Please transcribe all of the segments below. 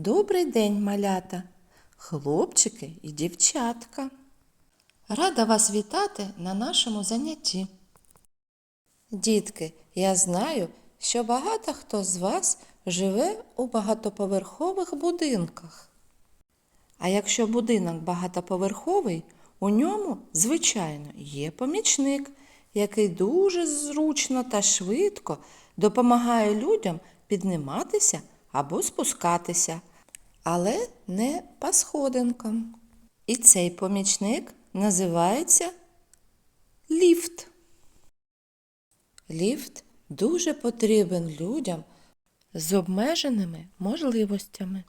Добрий день, малята, хлопчики і дівчатка. Рада вас вітати на нашому занятті. Дітки, я знаю, що багато хто з вас живе у багатоповерхових будинках. А якщо будинок багатоповерховий, у ньому, звичайно, є помічник, який дуже зручно та швидко допомагає людям підніматися або спускатися, але не по сходинкам. І цей помічник називається ліфт. Ліфт дуже потрібен людям з обмеженими можливостями.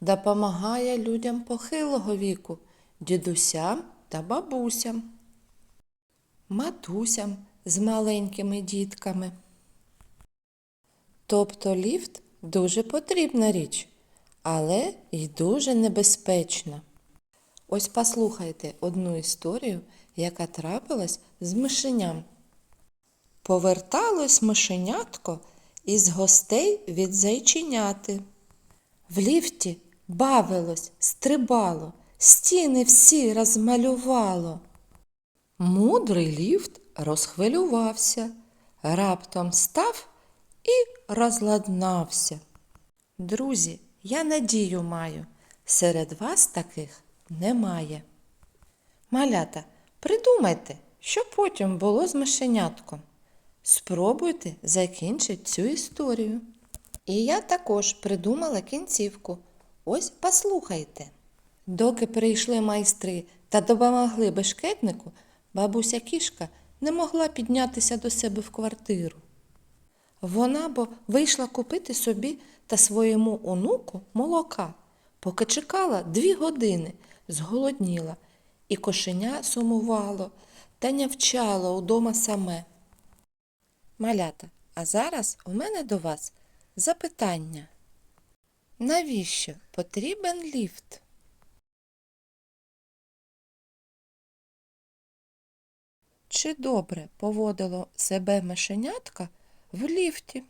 Допомагає людям похилого віку, дідусям та бабусям, матусям з маленькими дітками. Тобто ліфт дуже потрібна річ, але й дуже небезпечна. Ось послухайте одну історію, яка трапилась з мишеням. Поверталось мишенятко із гостей від зайченяти. В ліфті бавилось, стрибало, стіни всі розмалювало. Мудрий ліфт розхвилювався, раптом став і розладнався. Друзі, я надію маю, серед вас таких немає. Малята, придумайте, що потім було з мишенятком. Спробуйте закінчити цю історію. І я також придумала кінцівку. Ось послухайте. Доки прийшли майстри та допомогли бешкетнику, бабуся кішка не могла піднятися до себе в квартиру. Вона бо вийшла купити собі та своєму онуку молока, поки чекала дві години, зголодніла, і кошеня сумувало та нявчало удома саме. Малята, а зараз у мене до вас запитання. Навіщо потрібен ліфт? Чи добре поводило себе мишенятка в ліфті?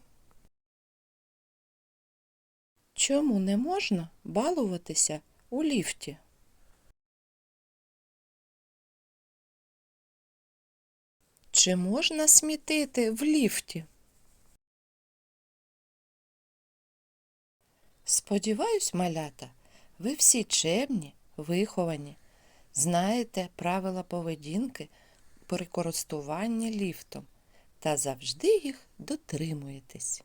Чому не можна балуватися у ліфті? Чи можна смітити в ліфті? Сподіваюсь, малята, ви всі чемні, виховані, знаєте правила поведінки при користуванні ліфтом та завжди їх дотримуєтесь.